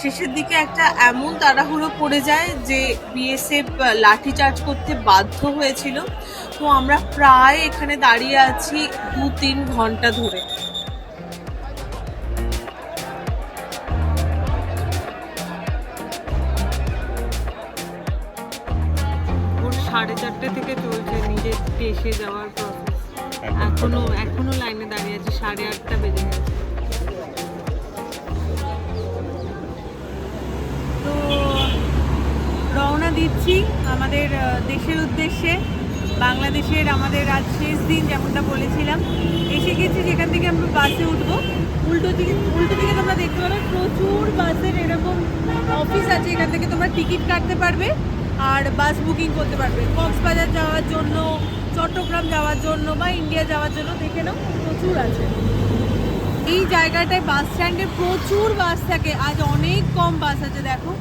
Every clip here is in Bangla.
শেষের দিকে একটা এমন তাড়াহুড়ো পড়ে যায় যে বিএসএফ লাঠি চার্জ করতে বাধ্য হয়েছিল। তো আমরা প্রায় এখানে দাঁড়িয়ে আছি দু তিন ঘণ্টা ধরে। সাড়ে চারটে থেকে চলছে নিজের দেশে যাওয়ার প্রসেস এখনও এখনও লাইনে দাঁড়িয়ে আছে সাড়ে আটটা বেজে দিচ্ছি আমাদের দেশের উদ্দেশ্যে, বাংলাদেশের আমাদের আজ শেষ দিন যেমনটা বলেছিলাম। এসে গেছি যেখান থেকে আমরা বাসে উঠবো। উল্টো দিকে উল্টো দিকে তোমরা দেখতে পাবে, প্রচুর বাসের এরকম অফিস আছে, এখান থেকে তোমরা টিকিট কাটতে পারবে আর বাস বুকিং করতে পারবে। কক্সবাজার যাওয়ার জন্য, চট্টগ্রাম যাওয়ার জন্য বা ইন্ডিয়া যাওয়ার জন্য দেখে নাও, প্রচুর আছে। এই জায়গাটায় বাস স্ট্যান্ডে প্রচুর বাস থাকে, আজ অনেক কম বাস আছে, দেখো।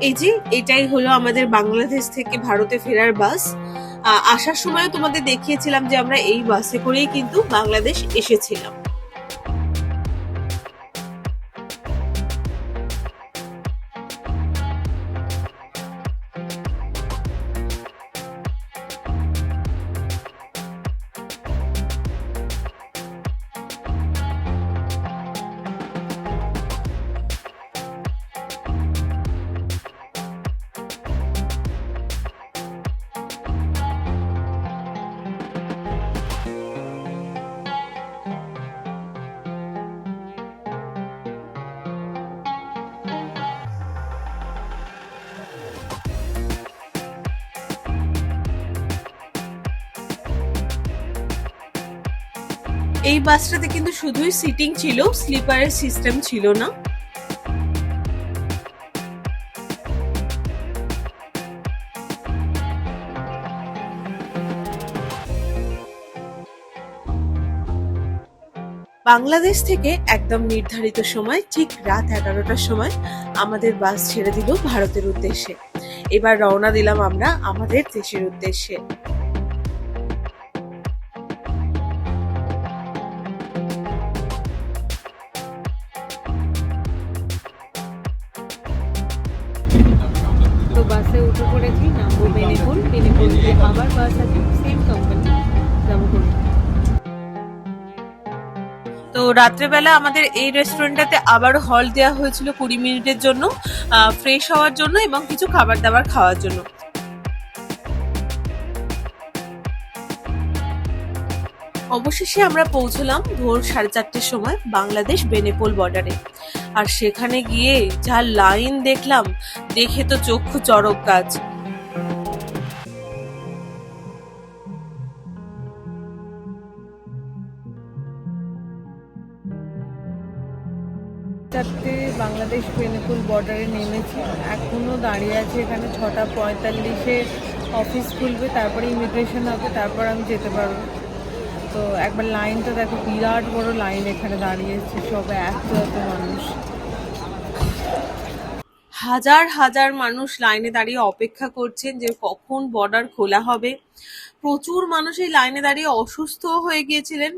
এই যে, এটাই হলো আমাদের বাংলাদেশ থেকে ভারতে ফেরার বাস। আসার সময় তোমাদের দেখিয়েছিলাম যে আমরা এই বাসে করেই কিন্তু বাংলাদেশ এসেছিলাম। এই বাসটাতে কিন্তু শুধুই সিটিং ছিল, স্লিপারের সিস্টেম ছিল না। বাংলাদেশ থেকে একদম নির্ধারিত সময়, ঠিক রাত এগারোটার সময় আমাদের বাস ছেড়ে দিল ভারতের উদ্দেশ্যে। এবার রওনা দিলাম আমরা আমাদের দেশের উদ্দেশ্যে। বাসে উঠে পড়েছি নামবো বেনিপুল বেনিপুল থেকে আবার বাস আছে সেম কোম্পানি যাব তো রাত্রেবেলা আমাদের এই রেস্টুরেন্টটাতে আবার হল দেওয়া হয়েছিল কুড়ি মিনিটের জন্য ফ্রেশ হওয়ার জন্য এবং কিছু খাবার দাবার খাওয়ার জন্য। অবশেষে আমরা পৌঁছলাম ভোর সাড়ে চারটের সময় বাংলাদেশ বেনেপোল বর্ডারে আর সেখানে গিয়ে যা লাইন দেখলাম, দেখে তো চক্ষু চরক গাছ। চারটে বাংলাদেশ বেনিপুল বর্ডারে নেমেছি। এখনও দাঁড়িয়ে আছে এখানে ছটা পঁয়তাল্লিশে অফিস খুলবে, তারপরে ইমিগ্রেশন হবে, তারপর আমি যেতে পারব। তো একবার লাইনটা দেখো, বিরাট বড় লাইন এখানে দাঁড়িয়েছে সব এত এত মানুষ। হাজার হাজার মানুষ লাইনে দাঁড়িয়ে অপেক্ষা করছেন যে কখন বর্ডার খোলা হবে। প্রচুর মানুষ এই লাইনে দাঁড়িয়ে অসুস্থ হয়ে গিয়েছিলেন।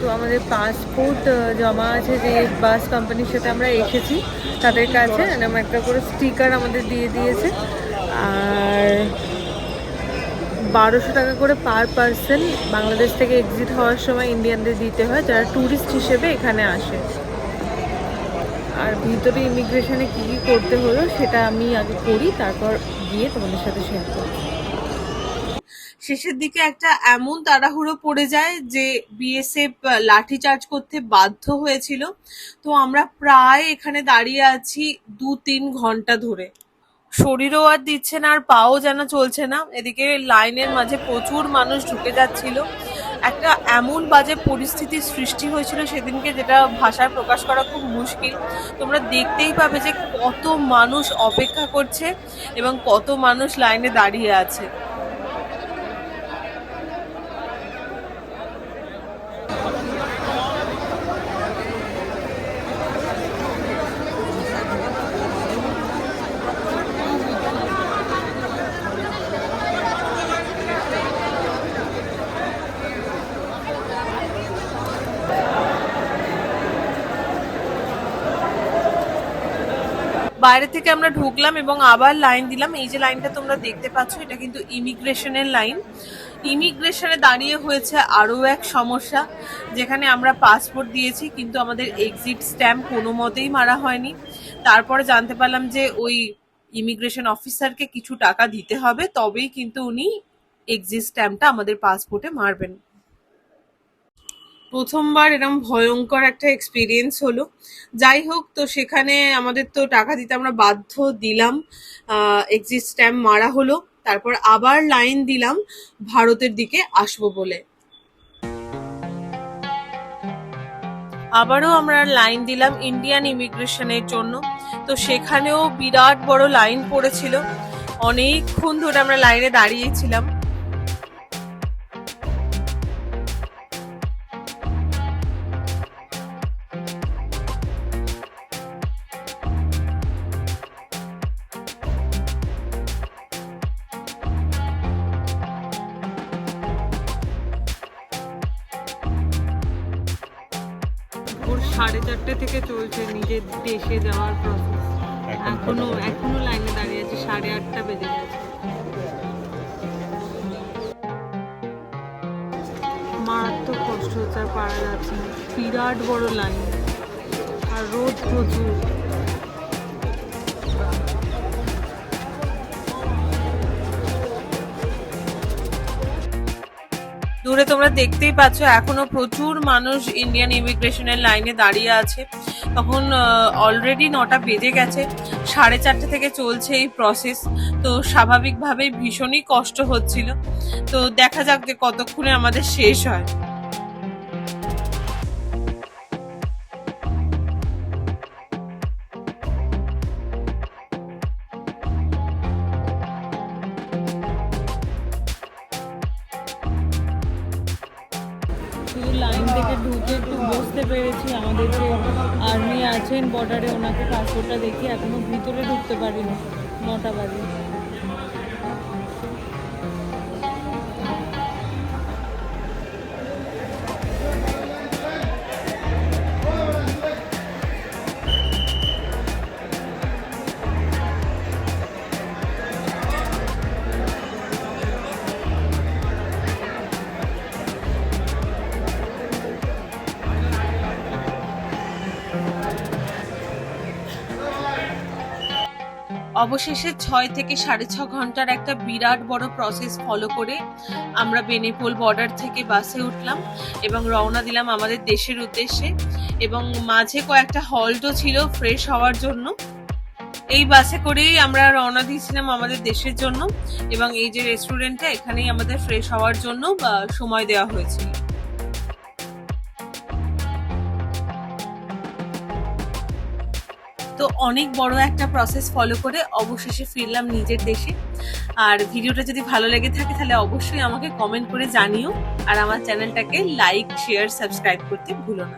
তো আমাদের পাসপোর্ট জমা আছে যে বাস কোম্পানির সাথে আমরা এসেছি, তাদের কাছে এরকম একটা করে স্টিকার আমাদের দিয়ে দিয়েছে। আর বারোশো টাকা করে পার পার্সন বাংলাদেশ থেকে এক্সিট হওয়ার সময় ইন্ডিয়ানদের দিতে হয়, যারা ট্যুরিস্ট হিসেবে এখানে আসে। আর ভিতরে ইমিগ্রেশনে কী কী করতে হলো সেটা আমি আগে করি, তারপর গিয়ে তোমাদের সাথে শেয়ার করব। শেষের দিকে একটা এমন তাড়াহুড়ো পড়ে যায় যে বিএসএফ লাঠি চার্জ করতে বাধ্য হয়েছিল। তো আমরা প্রায় এখানে দাঁড়িয়ে আছি দু তিন ঘণ্টা ধরে। শরীরও আর দিচ্ছে না, আর পাও যেন চলছে না। এদিকে লাইনের মাঝে প্রচুর মানুষ ঢুকে যাচ্ছিল। একটা এমন বাজে পরিস্থিতির সৃষ্টি হয়েছিল সেদিনকে যেটা ভাষায় প্রকাশ করা খুব মুশকিল। তোমরা দেখতেই পাবে যে কত মানুষ অপেক্ষা করছে এবং কত মানুষ লাইনে দাঁড়িয়ে আছে। বাইরে থেকে আমরা ঢুকলাম এবং আবার লাইন দিলাম। এই যে লাইনটা তোমরা দেখতে পাচ্ছ, এটা কিন্তু ইমিগ্রেশনের লাইন। ইমিগ্রেশনে দাঁড়িয়ে হয়েছে আরও এক সমস্যা, যেখানে আমরা পাসপোর্ট দিয়েছি, কিন্তু আমাদের এক্সিট স্ট্যাম্প কোনো মতেই মারা হয়নি। তারপরে জানতে পারলাম যে ওই ইমিগ্রেশন অফিসারকে কিছু টাকা দিতে হবে, তবেই কিন্তু উনি এক্সিট স্ট্যাম্পটা আমাদের পাসপোর্টে মারবেন। প্রথমবার এরকম ভয়ঙ্কর একটা এক্সপিরিয়েন্স হলো। যাই হোক তো সেখানে আমাদের তো টাকা দিতে আমরা বাধ্য দিলাম। এক্সিট স্ট্যাম্প মারা হলো, তারপর আবার লাইন দিলাম ভারতের দিকে আসব বলে। আবারও আমরা লাইন দিলাম ইন্ডিয়ান ইমিগ্রেশনের জন্য। তো সেখানেও বিরাট বড় লাইন পড়েছিল। অনেকক্ষণ ধরে আমরা লাইনে দাঁড়িয়েছিলাম। সাড়ে চারটে থেকে চলছে নিজের দেশে যাওয়ার প্রসেস এখনও এখনও লাইনে দাঁড়িয়ে আছে সাড়ে আটটা বেজে গেছে। মারাত্মক কষ্ট হচ্ছে আর পারা যাচ্ছে বিরাট বড় লাইন আর রোদ প্রচুর। দূরে তোমরা দেখতেই পাচ্ছ, এখনও প্রচুর মানুষ ইন্ডিয়ান ইমিগ্রেশনের লাইনে দাঁড়িয়ে আছে। তখন অলরেডি নটা বেজে গেছে, সাড়ে চারটে থেকে চলছে এই প্রসেস তো স্বাভাবিকভাবেই ভীষণই কষ্ট হচ্ছিল। তো দেখা যাক যে কতক্ষণে আমাদের শেষ হয়। শুধু লাইন থেকে ঢুকে একটু বসতে পেরেছি। আমাদের যে আর্মি আছেন বর্ডারে ওনাকে পাসপোর্টটা দেখি এখনও ভিতরে ঢুকতে পারিনি, নটা বাজে। অবশেষে ছয় থেকে সাড়ে ছ ঘণ্টার একটা বিরাট বড় প্রসেস ফলো করে আমরা বেনেপোল বর্ডার থেকে বাসে উঠলাম এবং রওনা দিলাম আমাদের দেশের উদ্দেশ্যে এবং মাঝে কয়েকটা হল্টও ছিল ফ্রেশ হওয়ার জন্য। এই বাসে করেই আমরা রওনা দিয়েছিলাম আমাদের দেশের জন্য এবং এই যে রেস্টুরেন্টটা এখানেই আমাদের ফ্রেশ হওয়ার জন্য সময় দেওয়া হয়েছিল। তো অনেক বড় একটা প্রসেস ফলো করে অবশেষে ফিরলাম নিজের দেশে। আর ভিডিওটা যদি ভালো লেগে থাকে তাহলে অবশ্যই আমাকে কমেন্ট করে জানিও। আর আমার চ্যানেলটাকে লাইক শেয়ার সাবস্ক্রাইব করতে ভুলো না।